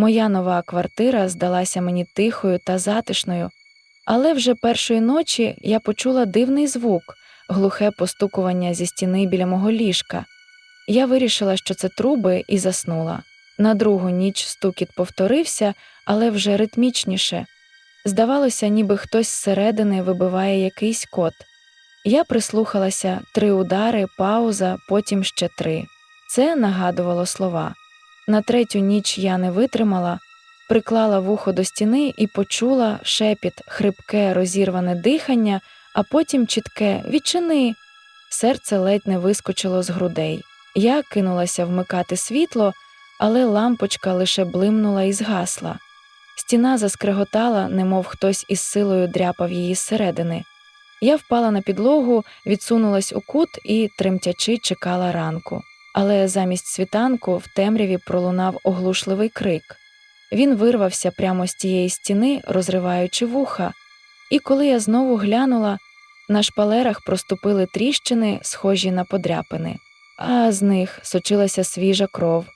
Моя нова квартира здалася мені тихою та затишною, але вже першої ночі я почула дивний звук, глухе постукування зі стіни біля мого ліжка. Я вирішила, що це труби, і заснула. На другу ніч стукіт повторився, але вже ритмічніше. Здавалося, ніби хтось зсередини вибиває якийсь код. Я прислухалася три удари, пауза, потім ще три. Це нагадувало слова. На третю ніч я не витримала, приклала вухо до стіни і почула шепіт, хрипке, розірване дихання, а потім чітке відчини. Серце ледь не вискочило з грудей. Я кинулася вмикати світло, але лампочка лише блимнула і згасла. Стіна заскреготала, немов хтось із силою дряпав її зсередини. Я впала на підлогу, відсунулась у кут і, тремтячи, чекала ранку. Але замість світанку в темряві пролунав оглушливий крик. Він вирвався прямо з тієї стіни, розриваючи вуха. І коли я знову глянула, на шпалерах проступили тріщини, схожі на подряпини, а з них сочилася свіжа кров.